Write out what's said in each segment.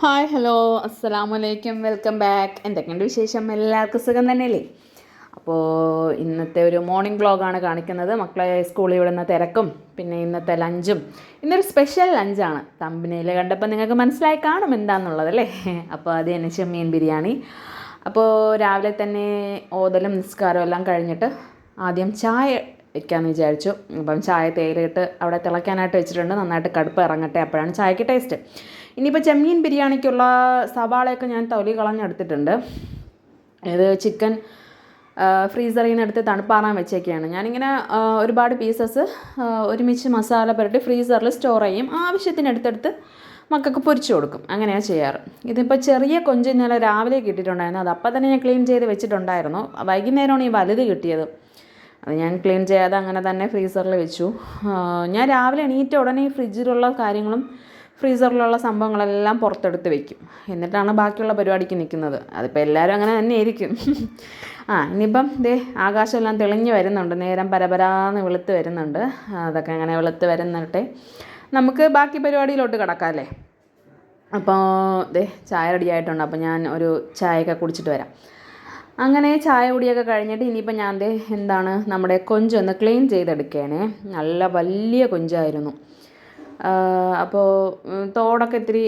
Hi hello അസ്സലാമു വലൈക്കും welcome back എന്തൊക്കെയുണ്ട് വിശേഷം? എല്ലാവർക്കും സുഖം തന്നെയല്ലേ? അപ്പോൾ ഇന്നത്തെ ഒരു മോർണിംഗ് വ്ളോഗാണ് കാണിക്കുന്നത്. മക്കളെ സ്കൂളിൽ വിടുന്ന തിരക്കും പിന്നെ ഇന്നത്തെ ലഞ്ചും ഇന്നൊരു സ്പെഷ്യൽ ലഞ്ചാണ് തമ്പിനയിൽ കണ്ടപ്പോൾ നിങ്ങൾക്ക് മനസ്സിലായി കാണും എന്താണെന്നുള്ളത് അല്ലേ? അപ്പോൾ അത് തന്നെ ചെമ്മീൻ ബിരിയാണി. അപ്പോൾ രാവിലെ തന്നെ ഓതലും നിസ്കാരവും എല്ലാം കഴിഞ്ഞിട്ട് ആദ്യം ചായ വെക്കാമെന്ന് വിചാരിച്ചു. അപ്പം ചായ തേയിലയിട്ട് അവിടെ തിളയ്ക്കാനായിട്ട് വെച്ചിട്ടുണ്ട്. നന്നായിട്ട് കടുപ്പ് ഇറങ്ങട്ടെ അപ്പോഴാണ് ചായക്ക് ടേസ്റ്റ് ഇനിയിപ്പോൾ ചെമ്മീൻ ബിരിയാണിക്കുള്ള സവാളയൊക്കെ ഞാൻ തൊലി കളഞ്ഞെടുത്തിട്ടുണ്ട്. ഇത് ചിക്കൻ ഫ്രീസറിൽ നിന്ന് എടുത്ത് തണുപ്പാറാൻ വെച്ചേക്കാണ് ഞാനിങ്ങനെ ഒരുപാട് പീസസ് ഒരുമിച്ച് മസാല പുരട്ടി ഫ്രീസറിൽ സ്റ്റോർ ചെയ്യും. ആവശ്യത്തിനടുത്തെടുത്ത് മക്കൾക്ക് പൊരിച്ചു കൊടുക്കും. അങ്ങനെയാണ് ചെയ്യാറ്. ഇതിപ്പോൾ ചെറിയ കൊഞ്ച് ഇന്നലെ രാവിലെ കിട്ടിയിട്ടുണ്ടായിരുന്നു. അത് അപ്പം തന്നെ ഞാൻ ക്ലീൻ ചെയ്ത് വെച്ചിട്ടുണ്ടായിരുന്നു. വൈകുന്നേരമാണ് ഈ വലുത് കിട്ടിയത്. അത് ഞാൻ ക്ലീൻ ചെയ്യാതെ അങ്ങനെ തന്നെ ഫ്രീസറിൽ വെച്ചു. ഞാൻ രാവിലെ എണീറ്റ ഉടനെ ഈ ഫ്രിഡ്ജിലുള്ള കാര്യങ്ങളും ഫ്രീസറിലുള്ള സംഭവങ്ങളെല്ലാം പുറത്തെടുത്ത് വെക്കും. എന്നിട്ടാണ് ബാക്കിയുള്ള പരിപാടിക്ക് നിൽക്കുന്നത്. അതിപ്പോൾ എല്ലാവരും അങ്ങനെ തന്നെ ആയിരിക്കും ആ ഇനിയിപ്പം ദേ ആകാശമെല്ലാം തെളിഞ്ഞ് വരുന്നുണ്ട്. നേരം പരപരാന്ന് വെളുത്ത് വരുന്നുണ്ട്. അതൊക്കെ അങ്ങനെ വെളുത്ത് വരുന്നിട്ടെ നമുക്ക് ബാക്കി പരിപാടിയിലോട്ട് കിടക്കാം അപ്പോൾ ദേ ചായ റെഡി ആയിട്ടുണ്ട്. അപ്പോൾ ഞാൻ ഒരു ചായയൊക്കെ കുടിച്ചിട്ട് വരാം. അങ്ങനെ ചായ കുടിയൊക്കെ കഴിഞ്ഞിട്ട് ഇനിയിപ്പോൾ ഞാൻ എന്താണ് നമ്മുടെ കൊഞ്ചൊന്ന് ക്ലീൻ ചെയ്തെടുക്കുകയാണേ നല്ല വലിയ കൊഞ്ചായിരുന്നു. അപ്പോൾ തോടൊക്കെ ഇത്തിരി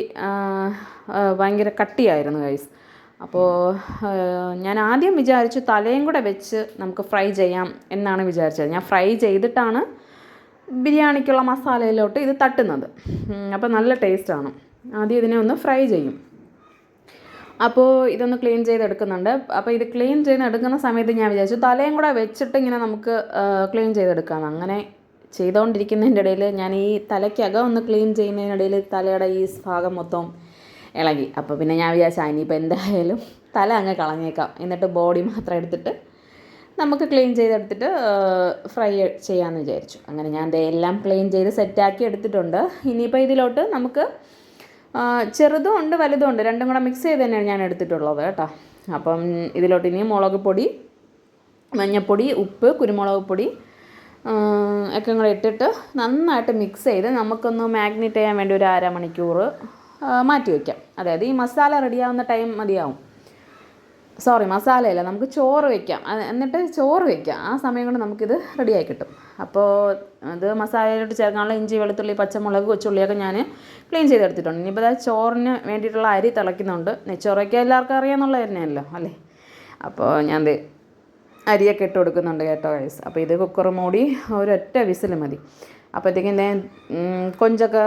ഭയങ്കര കട്ടിയായിരുന്നു ഗൈസ് അപ്പോൾ ഞാൻ ആദ്യം വിചാരിച്ചു തലയും കൂടെ വെച്ച് നമുക്ക് ഫ്രൈ ചെയ്യാം എന്നാണ് വിചാരിച്ചത്. ഞാൻ ഫ്രൈ ചെയ്തിട്ടാണ് ബിരിയാണിക്കുള്ള മസാലയിലോട്ട് ഇത് തട്ടുന്നത്. അപ്പോൾ നല്ല ടേസ്റ്റാണ് ആദ്യം ഇതിനെ ഒന്ന് ഫ്രൈ ചെയ്യും. അപ്പോൾ ഇതൊന്ന് ക്ലീൻ ചെയ്തെടുക്കുന്നുണ്ട്. അപ്പോൾ ഇത് ക്ലീൻ ചെയ്തെടുക്കുന്ന സമയത്ത് ഞാൻ വിചാരിച്ചു തലയും കൂടെ വെച്ചിട്ട് ഇങ്ങനെ നമുക്ക് ക്ലീൻ ചെയ്തെടുക്കാം. അങ്ങനെ ചെയ്തുകൊണ്ടിരിക്കുന്നതിന്റെ ഇടയിൽ ഞാൻ ഈ തലയ്ക്കകം ഒന്ന് ക്ലീൻ ചെയ്യുന്നതിനിടയിൽ തലയുടെ ഈ ഭാഗം മൊത്തം ഇളകി. അപ്പോൾ പിന്നെ ഞാൻ വിചാരിച്ചു "ആ, ഇനിയിപ്പോൾ എന്തായാലും തല അങ്ങ് കളഞ്ഞേക്കാം. എന്നിട്ട് ബോഡി മാത്രം എടുത്തിട്ട് നമുക്ക് ക്ലീൻ ചെയ്തെടുത്തിട്ട് ഫ്രൈ ചെയ്യാമെന്ന് വിചാരിച്ചു. അങ്ങനെ ഞാൻ എല്ലാം ക്ലീൻ ചെയ്ത് സെറ്റാക്കി എടുത്തിട്ടുണ്ട്. ഇനിയിപ്പോൾ ഇതിലോട്ട് നമുക്ക് ചെറുതും ഉണ്ട് വലുതും ഉണ്ട്. രണ്ടും കൂടെ മിക്സ് ചെയ്ത് തന്നെയാണ് ഞാൻ എടുത്തിട്ടുള്ളത് കേട്ടോ. അപ്പം ഇതിലോട്ട് ഇനി മുളക് പൊടി മഞ്ഞൾപ്പൊടി ഉപ്പ് കുരുമുളക് പൊടി ഒക്കെ കൂടെ ഇട്ടിട്ട് നന്നായിട്ട് മിക്സ് ചെയ്ത് നമുക്കൊന്ന് മാഗ്നേറ്റ് ചെയ്യാൻ വേണ്ടി ഒരു അരമണിക്കൂർ മാറ്റി വയ്ക്കാം അതായത് ഈ മസാല റെഡിയാവുന്ന ടൈം മതിയാവും. സോറി മസാലയല്ല നമുക്ക് ചോറ് വയ്ക്കാം എന്നിട്ട് ചോറ് വയ്ക്കാം ആ സമയം കൊണ്ട് നമുക്കിത് റെഡിയായി കിട്ടും. അപ്പോൾ അത് മസാലയിലോട്ട് ചേർക്കാനുള്ള ഇഞ്ചി വെളുത്തുള്ളി പച്ചമുളക് കൊച്ചുള്ളിയൊക്കെ ഞാൻ ക്ലീൻ ചെയ്തെടുത്തിട്ടുണ്ട്. ഇനിയിപ്പോൾ അതായത് ചോറിന് വേണ്ടിയിട്ടുള്ള അരി തിളയ്ക്കുന്നുണ്ട്. നെച്ചോറൊക്കെ എല്ലാവർക്കും അറിയാമെന്നുള്ളത് തന്നെയല്ലോ അല്ലേ? അപ്പോൾ ഞാൻ ഇത് അരിയൊക്കെ ഇട്ട് കൊടുക്കുന്നുണ്ട് കേട്ടോ ഗൈസ് അപ്പോൾ ഇത് കുക്കർ മൂടി ഒരൊറ്റ വിസിൽ മതി. അപ്പോഴത്തേക്കും ഞാൻ കൊഞ്ചൊക്കെ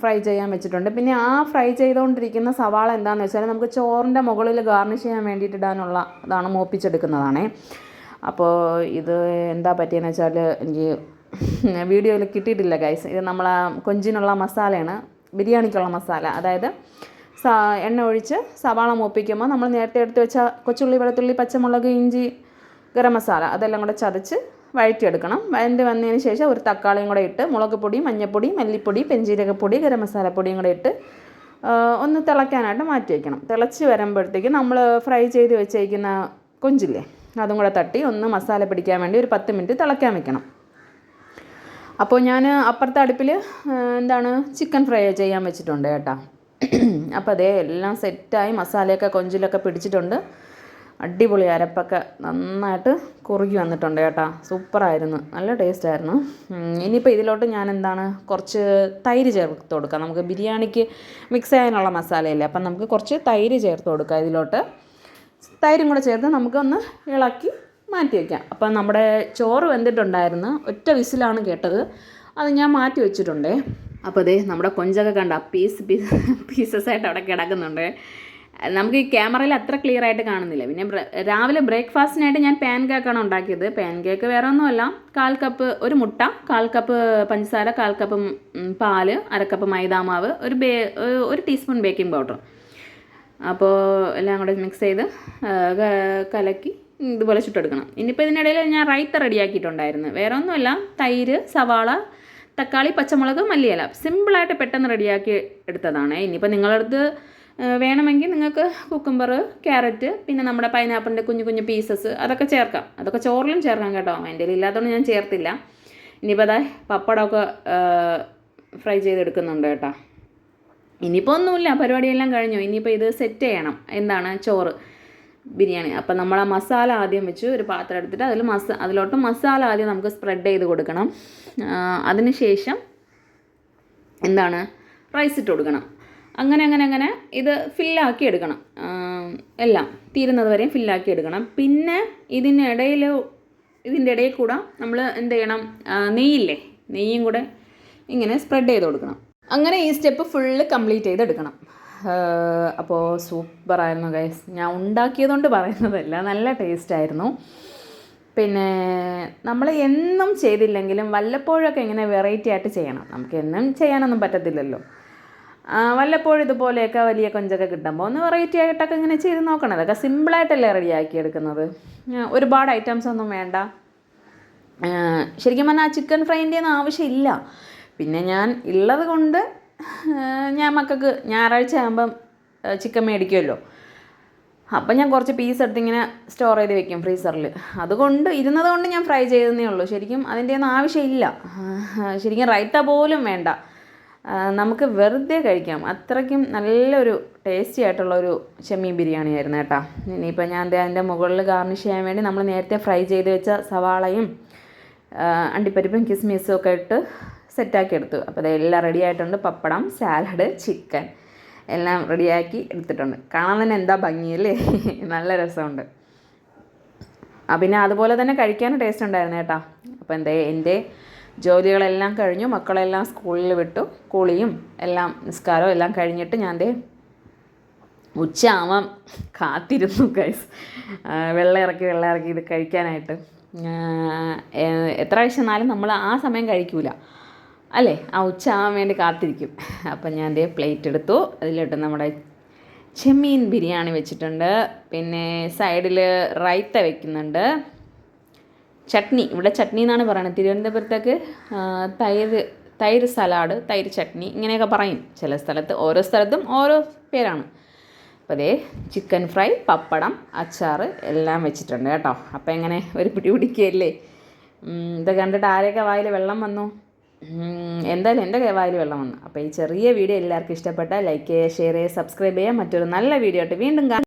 ഫ്രൈ ചെയ്യാൻ വെച്ചിട്ടുണ്ട്. പിന്നെ ആ ഫ്രൈ ചെയ്തുകൊണ്ടിരിക്കുന്ന സവാള എന്താണെന്ന് വെച്ചാൽ നമുക്ക് ചോറിന്റെ മുകളിൽ ഗാർണിഷ് ചെയ്യാൻ വേണ്ടിയിട്ട് ഇടാനുള്ള ഇതാണ് മൂപ്പിച്ചെടുക്കുന്നതാണേ. അപ്പോൾ ഇത് എന്താ പറ്റിയെന്ന് വെച്ചാൽ എനിക്ക് വീഡിയോയിൽ കിട്ടിയിട്ടില്ല ഗൈസ് ഇത് നമ്മൾ കൊഞ്ചിനുള്ള മസാലയാണ് ബിരിയാണിക്കുള്ള മസാല. അതായത് എണ്ണ ഒഴിച്ച് സവാള മൂപ്പിക്കുമ്പോൾ നമ്മൾ നേരത്തെ എടുത്ത് വെച്ച കൊച്ചുള്ളി വെളുത്തുള്ളി പച്ചമുളക് ഇഞ്ചി ഗരം മസാല അതെല്ലാം കൂടെ ചതച്ച് വഴറ്റിയെടുക്കണം. വഴറ്റി വന്നതിന് ശേഷം ഒരു തക്കാളിയും കൂടെ ഇട്ട് മുളക് പൊടി മഞ്ഞൾപ്പൊടി മല്ലിപ്പൊടി പെഞ്ചീരകപ്പൊടി ഗരം മസാലപ്പൊടിയും കൂടെ ഇട്ട് ഒന്ന് തിളയ്ക്കാനായിട്ട് മാറ്റി വയ്ക്കണം തിളച്ച് വരുമ്പോഴത്തേക്ക് നമ്മൾ ഫ്രൈ ചെയ്ത് വെച്ചേക്കുന്ന കൊഞ്ചില്ലേ അതും കൂടെ തട്ടി ഒന്ന് മസാല പിടിക്കാൻ വേണ്ടി ഒരു പത്ത് മിനിറ്റ് തിളയ്ക്കാൻ വെക്കണം. അപ്പോൾ ഞാൻ അപ്പുറത്തെ അടുപ്പിൽ എന്താണ് ചിക്കൻ ഫ്രൈ ചെയ്യാൻ വെച്ചിട്ടുണ്ട് കേട്ടോ. അപ്പോൾ അതേ എല്ലാം സെറ്റായി മസാലയൊക്കെ കൊഞ്ചിലൊക്കെ പിടിച്ചിട്ടുണ്ട്. അടിപൊളി അരപ്പൊക്കെ നന്നായിട്ട് കുറുകി വന്നിട്ടുണ്ട് കേട്ടോ. സൂപ്പറായിരുന്നു. നല്ല ടേസ്റ്റ് ആയിരുന്നു ഉം, ഇനിയിപ്പോൾ ഇതിലോട്ട് ഞാൻ എന്താണ് കുറച്ച് തൈര് ചേർത്ത് കൊടുക്കാം. നമുക്ക് ബിരിയാണിക്ക് മിക്സ് ചെയ്യാനുള്ള മസാലയില്ലേ? അപ്പം നമുക്ക് കുറച്ച് തൈര് ചേർത്ത് കൊടുക്കാം ഇതിലോട്ട്. തൈരും കൂടെ ചേർത്ത് നമുക്കൊന്ന് ഇളക്കി മാറ്റി വയ്ക്കാം അപ്പം നമ്മുടെ ചോറ് വെന്തിട്ടുണ്ടായിരുന്നു ഒറ്റ വിസിലാണ് കേട്ടത്. അത് ഞാൻ മാറ്റി വെച്ചിട്ടുണ്ടേ. അപ്പോൾ അതേ നമ്മുടെ കൊഞ്ചൊക്കെ കണ്ട? പീസ് പീസ് പീസസ് ആയിട്ട് അവിടെ കിടക്കുന്നുണ്ട്. നമുക്ക് ഈ ക്യാമറയിൽ അത്ര ക്ലിയർ ആയിട്ട് കാണുന്നില്ല. പിന്നെ രാവിലെ ബ്രേക്ക്ഫാസ്റ്റിനായിട്ട് ഞാൻ പാൻ കേക്കാണ് ഉണ്ടാക്കിയത്. പാൻ കേക്ക് വേറെ ഒന്നുമല്ല കാൽ കപ്പ് ഒരു മുട്ട കാൽ കപ്പ് പഞ്ചസാര കാൽ കപ്പ് പാൽ അരക്കപ്പ് മൈദാമാവ് ഒരു ബേ ഒരു- ടീസ്പൂൺ ബേക്കിംഗ് പൗഡർ അപ്പോൾ എല്ലാം കൂടെ മിക്സ് ചെയ്ത് കലക്കി ഇതുപോലെ ചുട്ടെടുക്കണം. ഇനിയിപ്പോൾ ഇതിനിടയിൽ ഞാൻ റൈത്ത റെഡിയാക്കിയിട്ടുണ്ടായിരുന്നു. വേറെ ഒന്നുമല്ല തൈര് സവാള തക്കാളി പച്ചമുളക് മല്ലിയില. സിമ്പിളായിട്ട് പെട്ടെന്ന് റെഡിയാക്കി എടുത്തതാണ്. ഇനിയിപ്പോൾ നിങ്ങളടുത്ത് വേണമെങ്കിൽ നിങ്ങൾക്ക് കുക്കുംബർ ക്യാരറ്റ് പിന്നെ നമ്മുടെ പൈനാപ്പിളിന്റെ കുഞ്ഞു കുഞ്ഞു പീസസ് അതൊക്കെ ചേർക്കാം. അതൊക്കെ ചോറിലും ചേർക്കാം കേട്ടോ. എന്റെ ഇല്ലാത്തതുകൊണ്ട് ഞാൻ ചേർത്തില്ല. ഇനിയിപ്പോൾ അതാ പപ്പടമൊക്കെ ഫ്രൈ ചെയ്തെടുക്കുന്നുണ്ട് കേട്ടോ. ഇനിയിപ്പോൾ ഒന്നുമില്ല. പരിപാടിയെല്ലാം കഴിഞ്ഞു. ഇനിയിപ്പോൾ ഇത് സെറ്റ് ചെയ്യണം. എന്താണ് ചോറ് ബിരിയാണി. അപ്പം നമ്മൾ ആ മസാല ആദ്യം വെച്ച് ഒരു പാത്രം എടുത്തിട്ട് അതിൽ മസ അതിലോട്ട് മസാല ആദ്യം നമുക്ക് സ്പ്രെഡ് ചെയ്ത് കൊടുക്കണം. അതിന് ശേഷം എന്താണ്? റൈസ് ഇട്ട് കൊടുക്കണം. അങ്ങനെ അങ്ങനെ അങ്ങനെ ഇത് ഫില്ലാക്കി എടുക്കണം. എല്ലാം തീരുന്നത് വരെയും ഫില്ലാക്കി എടുക്കണം. പിന്നെ ഇതിനിടയിൽ ഇതിന്റെ ഇടയിൽ കൂടെ നമ്മൾ എന്ത് ചെയ്യണം? നെയ്യില്ലേ? നെയ്യും കൂടെ ഇങ്ങനെ സ്പ്രെഡ് ചെയ്ത് കൊടുക്കണം. അങ്ങനെ ഈ സ്റ്റെപ്പ് ഫുള്ള് കംപ്ലീറ്റ് ചെയ്തെടുക്കണം. അപ്പോൾ സൂപ്പറായിരുന്നു ഗൈസ് ഞാൻ ഉണ്ടാക്കിയതുകൊണ്ട് പറയുന്നതല്ല നല്ല ടേസ്റ്റ് ആയിരുന്നു. പിന്നെ നമ്മൾ എന്നും ചെയ്തില്ലെങ്കിലും വല്ലപ്പോഴൊക്കെ ഇങ്ങനെ വെറൈറ്റി ആയിട്ട് ചെയ്യണം. നമുക്ക് എന്നും ചെയ്യാനൊന്നും പറ്റത്തില്ലല്ലോ. വല്ലപ്പോഴും ഇതുപോലെയൊക്കെ വലിയ കൊഞ്ചൊക്കെ കിട്ടുമ്പോൾ ഒന്ന് വെറൈറ്റി ആയിട്ടൊക്കെ ഇങ്ങനെ ചെയ്ത് നോക്കണം. അതൊക്കെ സിമ്പിളായിട്ടല്ലേ റെഡിയാക്കി എടുക്കുന്നത്. ഒരുപാട് ഐറ്റംസ് ഒന്നും വേണ്ട. ശരിക്കും പറഞ്ഞാൽ ആ ചിക്കൻ ഫ്രൈന്റെ ഒന്നും ആവശ്യമില്ല. പിന്നെ ഞാൻ ഉള്ളത് കൊണ്ട് ഞാൻ മക്കൾക്ക് ഞായറാഴ്ച ആകുമ്പം ചിക്കൻ മേടിക്കുമല്ലോ അപ്പം ഞാൻ കുറച്ച് പീസ് എടുത്ത് ഇങ്ങനെ സ്റ്റോർ ചെയ്ത് വെക്കും ഫ്രീസറിൽ അതുകൊണ്ട് ഇരുന്നത് കൊണ്ട് ഞാൻ ഫ്രൈ ചെയ്തതേ ഉള്ളൂ. ശരിക്കും അതിന്റെ ഒന്നും ആവശ്യമില്ല. ശരിക്കും റൈത്ത പോലും വേണ്ട. നമുക്ക് വെറുതെ കഴിക്കാം. അത്രയ്ക്കും നല്ലൊരു ടേസ്റ്റി ആയിട്ടുള്ള ഒരു ചെമ്മീൻ ബിരിയാണി ആയിരുന്നു കേട്ടോ. ഇനിയിപ്പോൾ ഞാൻ അതിന്റെ മുകളിൽ ഗാർണിഷ് ചെയ്യാൻ വേണ്ടി നമ്മൾ നേരത്തെ ഫ്രൈ ചെയ്ത് വെച്ച സവാളയും അണ്ടിപ്പരിപ്പും കിസ്മിസും ഒക്കെ ഇട്ട് സെറ്റാക്കി എടുത്തു. അപ്പോൾ അതെല്ലാം റെഡി ആയിട്ടുണ്ട്. പപ്പടം സാലഡ് ചിക്കൻ എല്ലാം റെഡിയാക്കി എടുത്തിട്ടുണ്ട്. കാണാൻ തന്നെ എന്താ ഭംഗിയല്ലേ നല്ല രസമുണ്ട്. ആ പിന്നെ അതുപോലെ തന്നെ കഴിക്കാനും ടേസ്റ്റ് ഉണ്ടായിരുന്നു കേട്ടോ. അപ്പോൾ എന്തേ എന്റെ ജോലികളെല്ലാം കഴിഞ്ഞു മക്കളെല്ലാം സ്കൂളിൽ വിട്ടു. കുളിയും എല്ലാം നിസ്കാരവും എല്ലാം കഴിഞ്ഞിട്ട് ഞാൻ ദേ ആവാം കാത്തിരുന്നു ഗൈസ് വെള്ളം ഇറക്കി വെള്ളം ഇറക്കി ഇത് കഴിക്കാനായിട്ട്. എത്ര വിശന്നാലും നമ്മൾ ആ സമയം കഴിക്കൂല. അല്ലേ? ആ ഉച്ച ആവാൻ വേണ്ടി കാത്തിരിക്കും. അപ്പം ഞാൻ ദേ പ്ലേറ്റ് എടുത്തു. അതിലിട്ട് നമ്മുടെ ചെമ്മീൻ ബിരിയാണി വെച്ചിട്ടുണ്ട്. പിന്നെ സൈഡിൽ റൈത്ത വെക്കുന്നുണ്ട്. ചട്നി ഇവിടെ ചട്നി എന്നാണ് പറയുന്നത് തിരുവനന്തപുരത്തേക്ക് തൈര് തൈര് സലാഡ് തൈര് ചട്നി ഇങ്ങനെയൊക്കെ പറയും. ചില സ്ഥലത്ത് ഓരോ സ്ഥലത്തും ഓരോ പേരാണ്. അപ്പോൾ അതേ ചിക്കൻ ഫ്രൈ പപ്പടം അച്ചാർ എല്ലാം വെച്ചിട്ടുണ്ട് കേട്ടോ. അപ്പോൾ എങ്ങനെ ഒരു പിടി പിടിക്കുകയല്ലേ? ഇതൊക്കെ ഇത് കണ്ടിട്ട് ആരെയൊക്കെ വായിൽ വെള്ളം വന്നു? എന്തായാലും എന്റെ വായിൽ വെള്ളം വന്നു. അപ്പോൾ ഈ ചെറിയ വീഡിയോ എല്ലാവർക്കും ഇഷ്ടപ്പെട്ട ലൈക്ക് ചെയ്യുക ഷെയർ ചെയ്യുക സബ്സ്ക്രൈബ് ചെയ്യുക. മറ്റൊരു നല്ല വീഡിയോ ആയിട്ട് വീണ്ടും